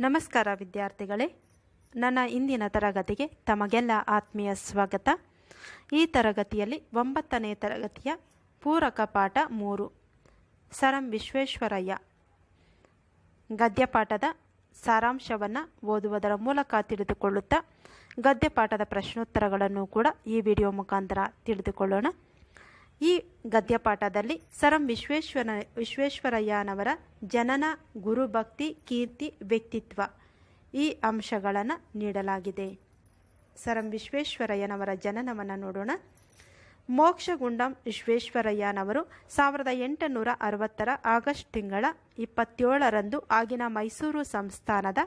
ನಮಸ್ಕಾರ ವಿದ್ಯಾರ್ಥಿಗಳೇ. ನನ್ನ ಇಂದಿನ ತರಗತಿಗೆ ತಮಗೆಲ್ಲ ಆತ್ಮೀಯ ಸ್ವಾಗತ. ಈ ತರಗತಿಯಲ್ಲಿ ಒಂಬತ್ತನೇ ತರಗತಿಯ ಪೂರಕ ಪಾಠ ಮೂರು. ಸರಂ ವಿಶ್ವೇಶ್ವರಯ್ಯ. ಗದ್ಯಪಾಠದ ಸಾರಾಂಶವನ್ನು ಓದುವುದರ ಮೂಲಕ ತಿಳಿದುಕೊಳ್ಳುತ್ತಾ ಗದ್ಯಪಾಠದ ಪ್ರಶ್ನೋತ್ತರಗಳನ್ನು ಕೂಡ ಈ ವಿಡಿಯೋ ಮುಖಾಂತರ ತಿಳಿದುಕೊಳ್ಳೋಣ. ಈ ಗದ್ಯಪಾಠದಲ್ಲಿ ಸರಂ ವಿಶ್ವೇಶ್ವರ, ವಿಶ್ವೇಶ್ವರಯ್ಯನವರ ಜನನ, ಗುರುಭಕ್ತಿ, ಕೀರ್ತಿ, ವ್ಯಕ್ತಿತ್ವ ಈ ಅಂಶಗಳನ್ನು ನೀಡಲಾಗಿದೆ. ಸರಂ ವಿಶ್ವೇಶ್ವರಯ್ಯನವರ ಜನನವನ್ನು ನೋಡೋಣ. ಮೋಕ್ಷಗುಂಡಂ ವಿಶ್ವೇಶ್ವರಯ್ಯನವರು ಸಾವಿರದ ಎಂಟುನೂರ ಅರವತ್ತರ ಆಗಸ್ಟ್ ತಿಂಗಳ ಇಪ್ಪತ್ತೇಳರಂದು ಆಗಿನ ಮೈಸೂರು ಸಂಸ್ಥಾನದ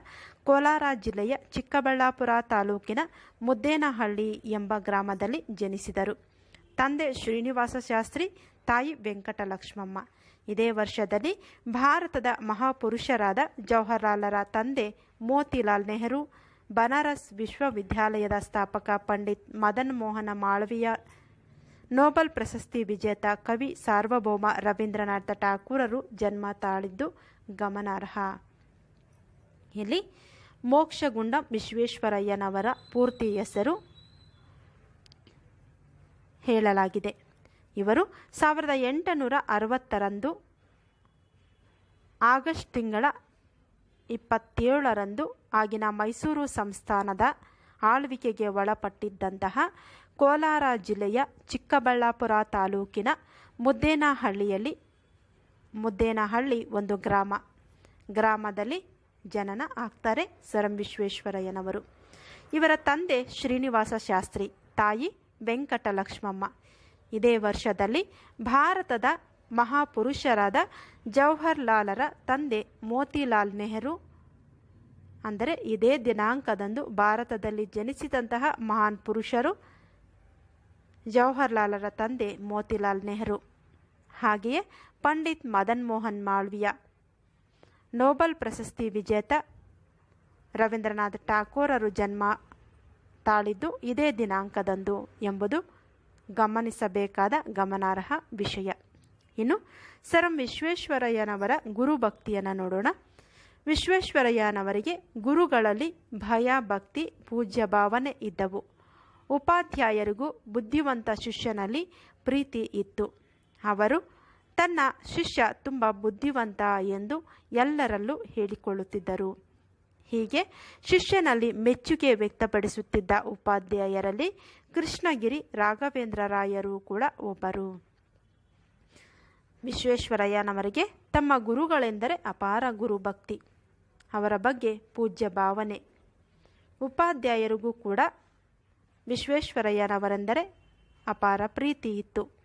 ಕೋಲಾರ ಜಿಲ್ಲೆಯ ಚಿಕ್ಕಬಳ್ಳಾಪುರ ತಾಲೂಕಿನ ಮುದ್ದೇನಹಳ್ಳಿ ಎಂಬ ಗ್ರಾಮದಲ್ಲಿ ಜನಿಸಿದರು. ತಂದೆ ಶ್ರೀನಿವಾಸ ಶಾಸ್ತ್ರಿ, ತಾಯಿ ವೆಂಕಟಲಕ್ಷ್ಮಮ್ಮ. ಇದೇ ವರ್ಷದಲ್ಲಿ ಭಾರತದ ಮಹಾಪುರುಷರಾದ ಜವಾಹರ್ಲಾಲರ ತಂದೆ ಮೋತಿಲಾಲ್ ನೆಹರು, ಬನಾರಸ್ ವಿಶ್ವವಿದ್ಯಾಲಯದ ಸ್ಥಾಪಕ ಪಂಡಿತ್ ಮದನ್ ಮೋಹನ ಮಾಳವೀಯ, ನೋಬಲ್ ಪ್ರಶಸ್ತಿ ವಿಜೇತ ಕವಿ ಸಾರ್ವಭೌಮ ರವೀಂದ್ರನಾಥ ಠಾಕೂರರು ಜನ್ಮ ತಾಳಿದ್ದು ಗಮನಾರ್ಹ. ಇಲ್ಲಿ ಮೋಕ್ಷಗುಂಡ ವಿಶ್ವೇಶ್ವರಯ್ಯನವರ ಪೂರ್ತಿ ಹೆಸರು ಹೇಳಲಾಗಿದೆ. ಇವರು ಸಾವಿರದ ಎಂಟುನೂರ ಅರವತ್ತರಂದು ಆಗಸ್ಟ್ ತಿಂಗಳ ಇಪ್ಪತ್ತೇಳರಂದು ಆಗಿನ ಮೈಸೂರು ಸಂಸ್ಥಾನದ ಆಳ್ವಿಕೆಗೆ ಒಳಪಟ್ಟಿದ್ದಂತಹ ಕೋಲಾರ ಜಿಲ್ಲೆಯ ಚಿಕ್ಕಬಳ್ಳಾಪುರ ತಾಲೂಕಿನ ಮುದ್ದೇನಹಳ್ಳಿಯಲ್ಲಿ, ಮುದ್ದೇನಹಳ್ಳಿ ಒಂದು ಗ್ರಾಮ, ಗ್ರಾಮದಲ್ಲಿ ಜನನ ಆಗ್ತಾರೆ ಸರಂ ವಿಶ್ವೇಶ್ವರಯ್ಯನವರು. ಇವರ ತಂದೆ ಶ್ರೀನಿವಾಸ ಶಾಸ್ತ್ರಿ, ತಾಯಿ ವೆಂಕಟಲಕ್ಷ್ಮಮ್ಮ. ಇದೇ ವರ್ಷದಲ್ಲಿ ಭಾರತದ ಮಹಾಪುರುಷರಾದ ಜವಾಹರ್ಲಾಲರ ತಂದೆ ಮೋತಿಲಾಲ್ ನೆಹರು ಅಂದರೆ ಇದೇ ದಿನಾಂಕದಂದು ಭಾರತದಲ್ಲಿ ಜನಿಸಿದಂತಹ ಮಹಾನ್ ಪುರುಷರು ಜವಾಹರ್ಲಾಲರ ತಂದೆ ಮೋತಿಲಾಲ್ ನೆಹರು. ಹಾಗೆಯೇ ಪಂಡಿತ್ ಮದನ್ ಮೋಹನ್ ಮಾಳ್ವಿಯ ನೋಬಲ್ ಪ್ರಶಸ್ತಿ ವಿಜೇತ ರವೀಂದ್ರನಾಥ್ ಠಾಕೂರರು ಜನ್ಮ ತಾಳಿದ್ದು ಇದೇ ದಿನಾಂಕದಂದು ಎಂಬುದು ಗಮನಿಸಬೇಕಾದ ಗಮನಾರ್ಹ ವಿಷಯ. ಇನ್ನು ಸರಂ ವಿಶ್ವೇಶ್ವರಯ್ಯನವರ ಗುರುಭಕ್ತಿಯನ್ನು ನೋಡೋಣ. ವಿಶ್ವೇಶ್ವರಯ್ಯನವರಿಗೆ ಗುರುಗಳಲ್ಲಿ ಭಯ, ಭಕ್ತಿ, ಪೂಜ್ಯ ಭಾವನೆ ಇದ್ದವು. ಉಪಾಧ್ಯಾಯರಿಗೂ ಬುದ್ಧಿವಂತ ಶಿಷ್ಯನಲ್ಲಿ ಪ್ರೀತಿ ಇತ್ತು. ಅವರು, ತನ್ನ ಶಿಷ್ಯ ತುಂಬ ಬುದ್ಧಿವಂತ ಎಂದು ಎಲ್ಲರಲ್ಲೂ ಹೇಳಿಕೊಳ್ಳುತ್ತಿದ್ದರು. ಹೀಗೆ ಶಿಷ್ಯನಲ್ಲಿ ಮೆಚ್ಚುಗೆ ವ್ಯಕ್ತಪಡಿಸುತ್ತಿದ್ದ ಉಪಾಧ್ಯಾಯರಲ್ಲಿ ಕೃಷ್ಣಗಿರಿ ರಾಘವೇಂದ್ರ ರಾಯರು ಕೂಡ ಒಬ್ಬರು. ವಿಶ್ವೇಶ್ವರಯ್ಯನವರಿಗೆ ತಮ್ಮ ಗುರುಗಳೆಂದರೆ ಅಪಾರ ಗುರುಭಕ್ತಿ, ಅವರ ಬಗ್ಗೆ ಪೂಜ್ಯ ಭಾವನೆ. ಉಪಾಧ್ಯಾಯರಿಗೂ ಕೂಡ ವಿಶ್ವೇಶ್ವರಯ್ಯನವರೆಂದರೆ ಅಪಾರ ಪ್ರೀತಿ ಇತ್ತು.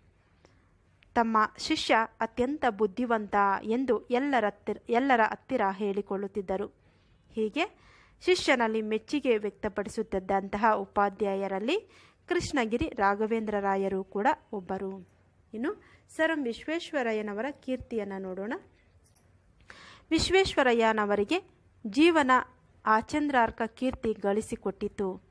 ತಮ್ಮ ಶಿಷ್ಯ ಅತ್ಯಂತ ಬುದ್ಧಿವಂತ ಎಂದು ಎಲ್ಲರ ಎಲ್ಲರ ಹತ್ತಿರ ಹೇಳಿಕೊಳ್ಳುತ್ತಿದ್ದರು. ಹೀಗೆ ಶಿಷ್ಯನಲ್ಲಿ ಮೆಚ್ಚುಗೆ ವ್ಯಕ್ತಪಡಿಸುತ್ತಿದ್ದಂತಹ ಉಪಾಧ್ಯಾಯರಲ್ಲಿ ಕೃಷ್ಣಗಿರಿ ರಾಘವೇಂದ್ರ ರಾಯರು ಕೂಡ ಒಬ್ಬರು. ಇನ್ನು ಸರಂ ವಿಶ್ವೇಶ್ವರಯ್ಯನವರ ಕೀರ್ತಿಯನ್ನು ನೋಡೋಣ. ವಿಶ್ವೇಶ್ವರಯ್ಯನವರಿಗೆ ಜೀವನ ಆಚಂದ್ರಾರ್ಕ ಕೀರ್ತಿ ಗಳಿಸಿಕೊಟ್ಟಿತು.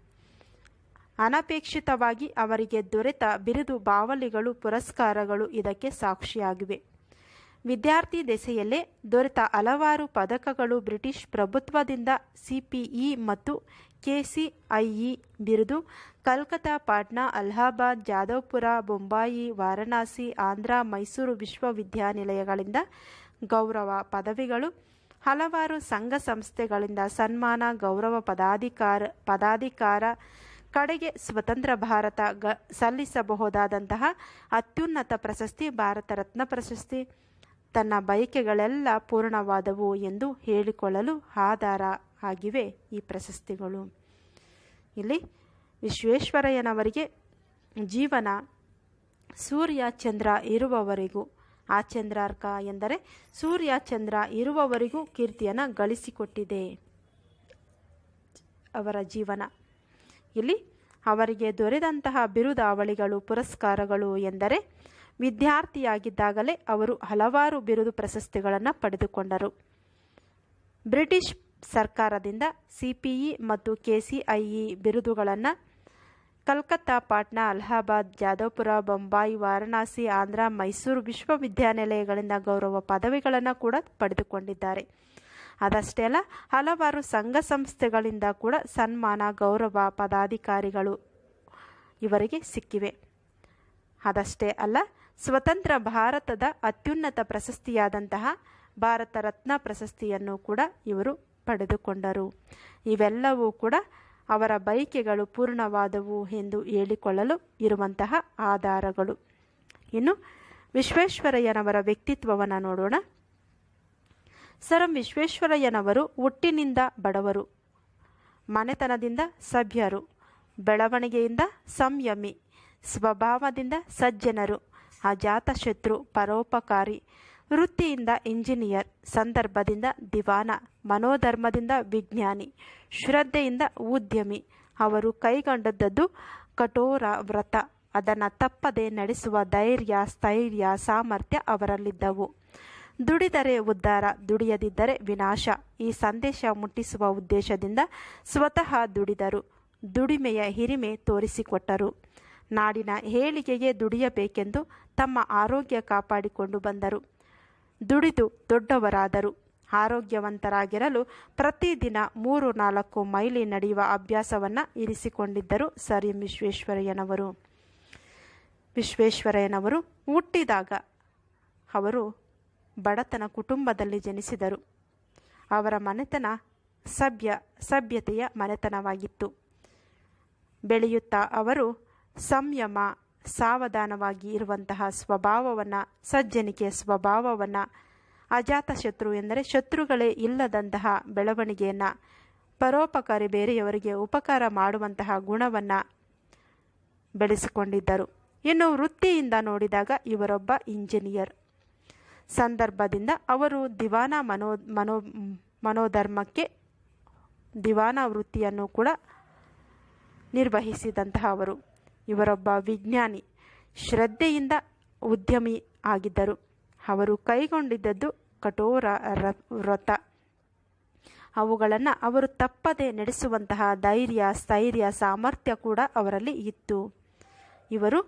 ಅನಪೇಕ್ಷಿತವಾಗಿ ಅವರಿಗೆ ದೊರೆತ ಬಿರುದು ಬಾವಲಿಗಳು, ಪುರಸ್ಕಾರಗಳು ಇದಕ್ಕೆ ಸಾಕ್ಷಿಯಾಗಿವೆ. ವಿದ್ಯಾರ್ಥಿ ದೆಸೆಯಲ್ಲೇ ದೊರೆತ ಹಲವಾರು ಪದಕಗಳು ಬ್ರಿಟಿಷ್ ಪ್ರಭುತ್ವದಿಂದ ಸಿಪಿಇ ಮತ್ತು ಕೆಸಿಐಇ ಬಿರುದು. ಕಲ್ಕತ್ತಾ, ಪಾಟ್ನಾ, ಅಲಹಾಬಾದ್ ಜಾದವ್ಪುರ ಬೊಂಬಾಯಿ, ವಾರಣಾಸಿ, ಆಂಧ್ರ, ಮೈಸೂರು ವಿಶ್ವವಿದ್ಯಾನಿಲಯಗಳಿಂದ ಗೌರವ ಪದವಿಗಳು. ಹಲವಾರು ಸಂಘ ಸಂಸ್ಥೆಗಳಿಂದ ಸನ್ಮಾನ, ಗೌರವ ಪದಾಧಿಕಾರ ಪದಾಧಿಕಾರ ಕಡೆಗೆ ಸ್ವತಂತ್ರ ಭಾರತ ಗ, ಸಲ್ಲಿಸಬಹುದಾದಂತಹ ಅತ್ಯುನ್ನತ ಪ್ರಶಸ್ತಿ, ಭಾರತ ರತ್ನ ಪ್ರಶಸ್ತಿ. ತನ್ನ ಬಯಕೆಗಳೆಲ್ಲ ಪೂರ್ಣವಾದವು ಎಂದು ಹೇಳಿಕೊಳ್ಳಲು ಆಧಾರ ಆಗಿವೆ ಈ ಪ್ರಶಸ್ತಿಗಳು. ಇಲ್ಲಿ ವಿಶ್ವೇಶ್ವರಯ್ಯನವರಿಗೆ ಜೀವನ, ಸೂರ್ಯ, ಚಂದ್ರ ಇರುವವರೆಗೂ, ಆ ಚಂದ್ರಾರ್ಕ ಎಂದರೆ ಸೂರ್ಯ, ಚಂದ್ರ ಇರುವವರೆಗೂ ಕೀರ್ತಿಯನ್ನು ಗಳಿಸಿಕೊಟ್ಟಿದೆ ಅವರ ಜೀವನ. ಇಲ್ಲಿ ಅವರಿಗೆ ದೊರೆದಂತಹ ಬಿರುದಾವಳಿಗಳು, ಪುರಸ್ಕಾರಗಳು ಎಂದರೆ ವಿದ್ಯಾರ್ಥಿಯಾಗಿದ್ದಾಗಲೇ ಅವರು ಹಲವಾರು ಬಿರುದು ಪ್ರಶಸ್ತಿಗಳನ್ನು ಪಡೆದುಕೊಂಡರು. ಬ್ರಿಟಿಷ್ ಸರ್ಕಾರದಿಂದ ಸಿಪಿಇ ಮತ್ತು ಕೆಸಿಐಇ ಬಿರುದುಗಳನ್ನು ಕಲ್ಕತ್ತಾ, ಪಾಟ್ನಾ, ಅಲಹಾಬಾದ್ ಜಾದವ್ಪುರ ಬೊಂಬಾಯಿ, ವಾರಣಾಸಿ, ಆಂಧ್ರ, ಮೈಸೂರು ವಿಶ್ವವಿದ್ಯಾನಿಲಯಗಳಿಂದ ಗೌರವ ಪದವಿಗಳನ್ನು ಕೂಡ ಪಡೆದುಕೊಂಡಿದ್ದಾರೆ. ಅದಷ್ಟೇ ಅಲ್ಲ, ಹಲವಾರು ಸಂಘ ಸಂಸ್ಥೆಗಳಿಂದ ಕೂಡ ಸನ್ಮಾನ, ಗೌರವ ಪದಾಧಿಕಾರಿಗಳು ಇವರಿಗೆ ಸಿಕ್ಕಿವೆ. ಅದಷ್ಟೇ ಅಲ್ಲ ಸ್ವತಂತ್ರ ಭಾರತದ ಅತ್ಯುನ್ನತ ಪ್ರಶಸ್ತಿಯಾದಂತಹ ಭಾರತ ರತ್ನ ಪ್ರಶಸ್ತಿಯನ್ನು ಕೂಡ ಇವರು ಪಡೆದುಕೊಂಡರು. ಇವೆಲ್ಲವೂ ಕೂಡ ಅವರ ಬಯಕೆಗಳು ಪೂರ್ಣವಾದವು ಎಂದು ಹೇಳಿಕೊಳ್ಳಲು ಇರುವಂತಹ ಆಧಾರಗಳು. ಇನ್ನು ವಿಶ್ವೇಶ್ವರಯ್ಯನವರ ವ್ಯಕ್ತಿತ್ವವನ್ನು ನೋಡೋಣ. ಸರ್ ವಿಶ್ವೇಶ್ವರಯ್ಯನವರು ಹುಟ್ಟಿನಿಂದ ಬಡವರು, ಮನೆತನದಿಂದ ಸಭ್ಯರು, ಬೆಳವಣಿಗೆಯಿಂದ ಸಂಯಮಿ, ಸ್ವಭಾವದಿಂದ ಸಜ್ಜನರು. ಅಜಾತಶತ್ರು ಪರೋಪಕಾರಿ ವೃತ್ತಿಯಿಂದ ಇಂಜಿನಿಯರ್, ಸಂದರ್ಭದಿಂದ ದಿವಾನ, ಮನೋಧರ್ಮದಿಂದ ವಿಜ್ಞಾನಿ, ಶ್ರದ್ಧೆಯಿಂದ ಉದ್ಯಮಿ. ಅವರು ಕೈಗೊಂಡದ್ದು ಕಠೋರ ವ್ರತ ಅದನ್ನು ತಪ್ಪದೆ ನಡೆಸುವ ಧೈರ್ಯ, ಸ್ಥೈರ್ಯ, ಸಾಮರ್ಥ್ಯ ಅವರಲ್ಲಿದ್ದವು. ದುಡಿದರೆ ಉದ್ಧಾರ, ದುಡಿಯದಿದ್ದರೆ ವಿನಾಶ. ಈ ಸಂದೇಶ ಮುಟ್ಟಿಸುವ ಉದ್ದೇಶದಿಂದ ಸ್ವತಃ ದುಡಿದರು. ದುಡಿಮೆಯ ಹಿರಿಮೆ ತೋರಿಸಿಕೊಟ್ಟರು. ನಾಡಿನ ಏಳಿಗೆಗೆ ದುಡಿಯಬೇಕೆಂದು ತಮ್ಮ ಆರೋಗ್ಯ ಕಾಪಾಡಿಕೊಂಡು ಬಂದರು. ದುಡಿದು ದೊಡ್ಡವರಾದರು. ಆರೋಗ್ಯವಂತರಾಗಿರಲು ಪ್ರತಿದಿನ ಮೂರು ನಾಲ್ಕು ಮೈಲಿ ನಡೆಯುವ ಅಭ್ಯಾಸವನ್ನು ಇರಿಸಿಕೊಂಡಿದ್ದರು ಸರ್ ಎಂ ವಿಶ್ವೇಶ್ವರಯ್ಯನವರು. ವಿಶ್ವೇಶ್ವರಯ್ಯನವರು ಹುಟ್ಟಿದಾಗ ಅವರು ಬಡತನ ಕುಟುಂಬದಲ್ಲಿ ಜನಿಸಿದರು. ಅವರ ಮನೆತನ ಸಭ್ಯ, ಸಭ್ಯತೆಯ ಮನೆತನವಾಗಿತ್ತು. ಬೆಳೆಯುತ್ತಾ ಅವರು ಸಂಯಮ, ಸಾವಧಾನವಾಗಿ ಇರುವಂತಹ ಸ್ವಭಾವವನ್ನು ಸಜ್ಜನಿಕೆಯ ಸ್ವಭಾವವನ್ನು ಅಜಾತಶತ್ರು ಎಂದರೆ ಶತ್ರುಗಳೇ ಇಲ್ಲದಂತಹ ಬೆಳವಣಿಗೆಯನ್ನು, ಪರೋಪಕಾರಿ ಬೇರೆಯವರಿಗೆ ಉಪಕಾರ ಮಾಡುವಂತಹ ಗುಣವನ್ನು ಬೆಳೆಸಿಕೊಂಡಿದ್ದರು. ಇನ್ನು ವೃತ್ತಿಯಿಂದ ನೋಡಿದಾಗ ಇವರೊಬ್ಬ ಇಂಜಿನಿಯರ್. ಸಂದರ್ಭದಿಂದ ಅವರು ದಿವಾನ ಮನೋ ಮನೋ, ಮನೋಧರ್ಮಕ್ಕೆ ದಿವಾನ ವೃತ್ತಿಯನ್ನು ಕೂಡ ನಿರ್ವಹಿಸಿದಂತಹ ಅವರು. ಇವರೊಬ್ಬ ವಿಜ್ಞಾನಿ. ಶ್ರದ್ಧೆಯಿಂದ ಉದ್ಯಮಿ ಆಗಿದ್ದರು. ಅವರು ಕೈಗೊಂಡಿದ್ದದ್ದು ಕಠೋರ ವ್ರತ. ಅವುಗಳನ್ನು ಅವರು ತಪ್ಪದೆ ನಡೆಸುವಂತಹ ಧೈರ್ಯ, ಸ್ಥೈರ್ಯ, ಸಾಮರ್ಥ್ಯ ಕೂಡ ಅವರಲ್ಲಿ ಇತ್ತು. ಇವರು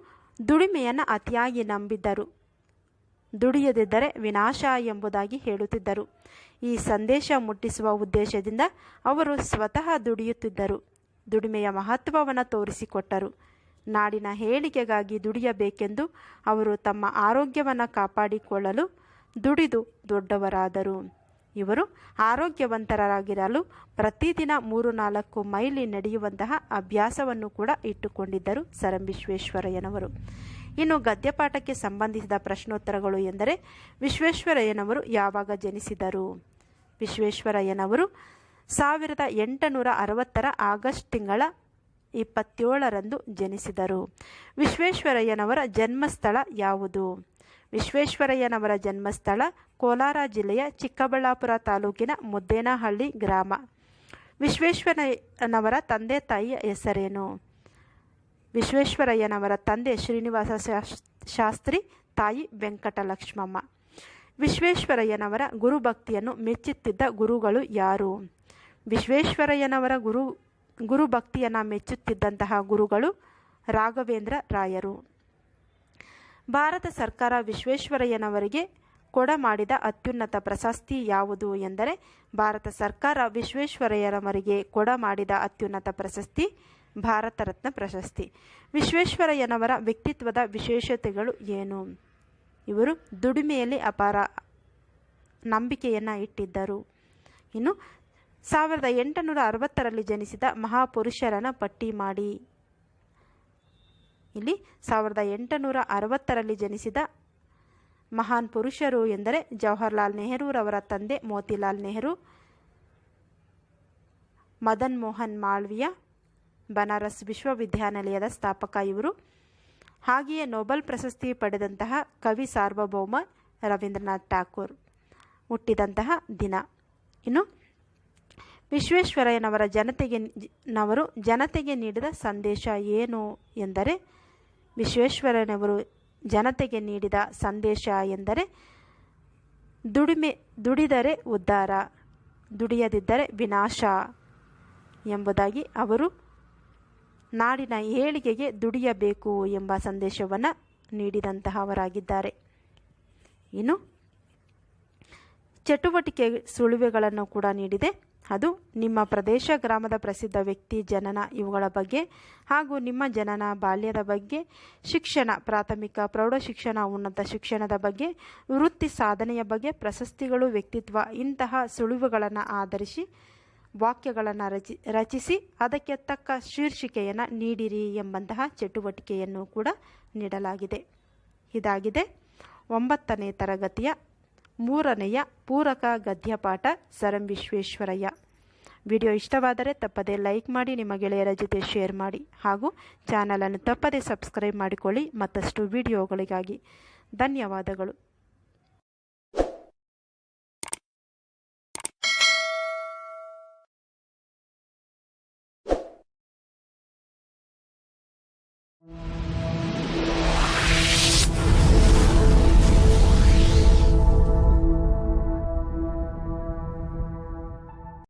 ದುಡಿಮೆಯನ್ನು ಅತಿಯಾಗಿ ನಂಬಿದ್ದರು. ದುಡಿಯದಿದ್ದರೆ ವಿನಾಶ ಎಂಬುದಾಗಿ ಹೇಳುತ್ತಿದ್ದರು. ಈ ಸಂದೇಶ ಮುಟ್ಟಿಸುವ ಉದ್ದೇಶದಿಂದ ಅವರು ಸ್ವತಃ ದುಡಿಯುತ್ತಿದ್ದರು. ದುಡಿಮೆಯ ಮಹತ್ವವನ್ನು ತೋರಿಸಿಕೊಟ್ಟರು. ನಾಡಿನ ಹೇಳಿಕೆಗಾಗಿ ದುಡಿಯಬೇಕೆಂದು ಅವರು ತಮ್ಮ ಆರೋಗ್ಯವನ್ನು ಕಾಪಾಡಿಕೊಳ್ಳಲು ದುಡಿದು ದೊಡ್ಡವರಾದರು. ಇವರು ಆರೋಗ್ಯವಂತರಾಗಿರಲು ಪ್ರತಿದಿನ ಮೂರು ನಾಲ್ಕು ಮೈಲಿ ನಡೆಯುವಂತಹ ಅಭ್ಯಾಸವನ್ನು ಕೂಡ ಇಟ್ಟುಕೊಂಡಿದ್ದರು ಸರ್ ವಿಶ್ವೇಶ್ವರಯ್ಯನವರು ಇನ್ನು ಗದ್ಯಪಾಠಕ್ಕೆ ಸಂಬಂಧಿಸಿದ ಪ್ರಶ್ನೋತ್ತರಗಳು ಎಂದರೆ ವಿಶ್ವೇಶ್ವರಯ್ಯನವರು ಯಾವಾಗ ಜನಿಸಿದರು? ವಿಶ್ವೇಶ್ವರಯ್ಯನವರು ಸಾವಿರದ ಎಂಟುನೂರ ಅರವತ್ತರ ಆಗಸ್ಟ್ ತಿಂಗಳ ಇಪ್ಪತ್ತೇಳರಂದು ಜನಿಸಿದರು. ವಿಶ್ವೇಶ್ವರಯ್ಯನವರ ಜನ್ಮಸ್ಥಳ ಯಾವುದು? ವಿಶ್ವೇಶ್ವರಯ್ಯನವರ ಜನ್ಮಸ್ಥಳ ಕೋಲಾರ ಜಿಲ್ಲೆಯ ಚಿಕ್ಕಬಳ್ಳಾಪುರ ತಾಲೂಕಿನ ಮುದ್ದೇನಹಳ್ಳಿ ಗ್ರಾಮ. ವಿಶ್ವೇಶ್ವರಯ್ಯನವರ ತಂದೆ ತಾಯಿಯ ಹೆಸರೇನು? ವಿಶ್ವೇಶ್ವರಯ್ಯನವರ ತಂದೆ ಶ್ರೀನಿವಾಸ ಶಾಸ್ತ್ರಿ, ತಾಯಿ ವೆಂಕಟಲಕ್ಷ್ಮಮ್ಮ. ವಿಶ್ವೇಶ್ವರಯ್ಯನವರ ಗುರುಭಕ್ತಿಯನ್ನು ಮೆಚ್ಚುತ್ತಿದ್ದ ಗುರುಗಳು ಯಾರು? ವಿಶ್ವೇಶ್ವರಯ್ಯನವರ ಗುರು ಗುರುಭಕ್ತಿಯನ್ನು ಮೆಚ್ಚುತ್ತಿದ್ದಂತಹ ಗುರುಗಳು ರಾಘವೇಂದ್ರ ರಾಯರು. ಭಾರತ ಸರ್ಕಾರ ವಿಶ್ವೇಶ್ವರಯ್ಯನವರಿಗೆ ಕೊಡ ಮಾಡಿದ ಅತ್ಯುನ್ನತ ಪ್ರಶಸ್ತಿ ಯಾವುದು ಎಂದರೆ, ಭಾರತ ಸರ್ಕಾರ ವಿಶ್ವೇಶ್ವರಯ್ಯನವರಿಗೆ ಕೊಡಮಾಡಿದ ಅತ್ಯುನ್ನತ ಪ್ರಶಸ್ತಿ ಭಾರತ ರತ್ನ ಪ್ರಶಸ್ತಿ. ವಿಶ್ವೇಶ್ವರಯ್ಯನವರ ವ್ಯಕ್ತಿತ್ವದ ವಿಶೇಷತೆಗಳು ಏನು? ಇವರು ದುಡಿಮೆಯಲ್ಲಿ ಅಪಾರ ನಂಬಿಕೆಯನ್ನು ಇಟ್ಟಿದ್ದರು. ಇನ್ನು ಸಾವಿರದ ಎಂಟುನೂರ ಅರವತ್ತರಲ್ಲಿ ಜನಿಸಿದ ಮಹಾಪುರುಷರನ್ನು ಪಟ್ಟಿ ಮಾಡಿ. ಇಲ್ಲಿ ಸಾವಿರದ ಎಂಟುನೂರ ಅರವತ್ತರಲ್ಲಿ ಜನಿಸಿದ ಮಹಾನ್ ಪುರುಷರು ಎಂದರೆ ಜವಾಹರ್ಲಾಲ್ ನೆಹರೂರವರ ತಂದೆ ಮೋತಿಲಾಲ್ ನೆಹರು, ಮದನ್ ಮೋಹನ್ ಮಾಳ್ವಿಯ ಬನಾರಸ್ ವಿಶ್ವವಿದ್ಯಾನಿಲಯದ ಸ್ಥಾಪಕ ಇವರು, ಹಾಗೆಯೇ ನೊಬೆಲ್ ಪ್ರಶಸ್ತಿ ಪಡೆದಂತಹ ಕವಿ ಸಾರ್ವಭೌಮ ರವೀಂದ್ರನಾಥ್ ಠಾಕೂರ್ ಹುಟ್ಟಿದಂತಹ ದಿನ. ಇನ್ನು ವಿಶ್ವೇಶ್ವರಯ್ಯನವರ ಜನತೆಗೆ ನವರು ಜನತೆಗೆ ನೀಡಿದ ಸಂದೇಶ ಏನು ಎಂದರೆ, ವಿಶ್ವೇಶ್ವರಯ್ಯನವರು ಜನತೆಗೆ ನೀಡಿದ ಸಂದೇಶ ಎಂದರೆ, ದುಡಿಮೆ, ದುಡಿದರೆ ಉದ್ಧಾರ, ದುಡಿಯದಿದ್ದರೆ ವಿನಾಶ ಎಂಬುದಾಗಿ ಅವರು ನಾಡಿನ ಏಳಿಗೆಗೆ ದುಡಿಯಬೇಕು ಎಂಬ ಸಂದೇಶವನ್ನು ನೀಡಿದಂತಹವರಾಗಿದ್ದಾರೆ. ಇನ್ನು, ಚಟುವಟಿಕೆ ಸುಳಿವೆಗಳನ್ನು ಕೂಡ ನೀಡಿದೆ. ಅದು ನಿಮ್ಮ ಪ್ರದೇಶ ಗ್ರಾಮದ ಪ್ರಸಿದ್ಧ ವ್ಯಕ್ತಿ, ಜನನ ಇವುಗಳ ಬಗ್ಗೆ ಹಾಗೂ ನಿಮ್ಮ ಜನನ ಬಾಲ್ಯದ ಬಗ್ಗೆ, ಶಿಕ್ಷಣ, ಪ್ರಾಥಮಿಕ, ಪ್ರೌಢ ಶಿಕ್ಷಣ, ಉನ್ನತ ಶಿಕ್ಷಣದ ಬಗ್ಗೆ, ವೃತ್ತಿ ಸಾಧನೆಯ ಬಗ್ಗೆ, ಪ್ರಶಸ್ತಿಗಳು, ವ್ಯಕ್ತಿತ್ವ, ಇಂತಹ ಸುಳಿವುಗಳನ್ನು ಆಧರಿಸಿ, ವಾಕ್ಯಗಳನ್ನು ರಚಿ, ರಚಿಸಿ ಅದಕ್ಕೆ ತಕ್ಕ ಶೀರ್ಷಿಕೆಯನ್ನು ನೀಡಿರಿ ಎಂಬಂತಹ ಚಟುವಟಿಕೆಯನ್ನು ಕೂಡ ನೀಡಲಾಗಿದೆ. ಇದಾಗಿದೆ ಒಂಬತ್ತನೇ ತರಗತಿಯ ಮೂರನೆಯ ಪೂರಕ ಗದ್ಯಪಾಠ ಸರ್ ವಿಶ್ವೇಶ್ವರಯ್ಯ. ವಿಡಿಯೋ ಇಷ್ಟವಾದರೆ ತಪ್ಪದೇ ಲೈಕ್ ಮಾಡಿ, ನಿಮ್ಮ ಗೆಳೆಯರ ಜೊತೆ ಶೇರ್ ಮಾಡಿ ಹಾಗೂ ಚಾನಲನ್ನು ತಪ್ಪದೇ ಸಬ್ಸ್ಕ್ರೈಬ್ ಮಾಡಿಕೊಳ್ಳಿ ಮತ್ತಷ್ಟು ವಿಡಿಯೋಗಳಿಗಾಗಿ. ಧನ್ಯವಾದಗಳು.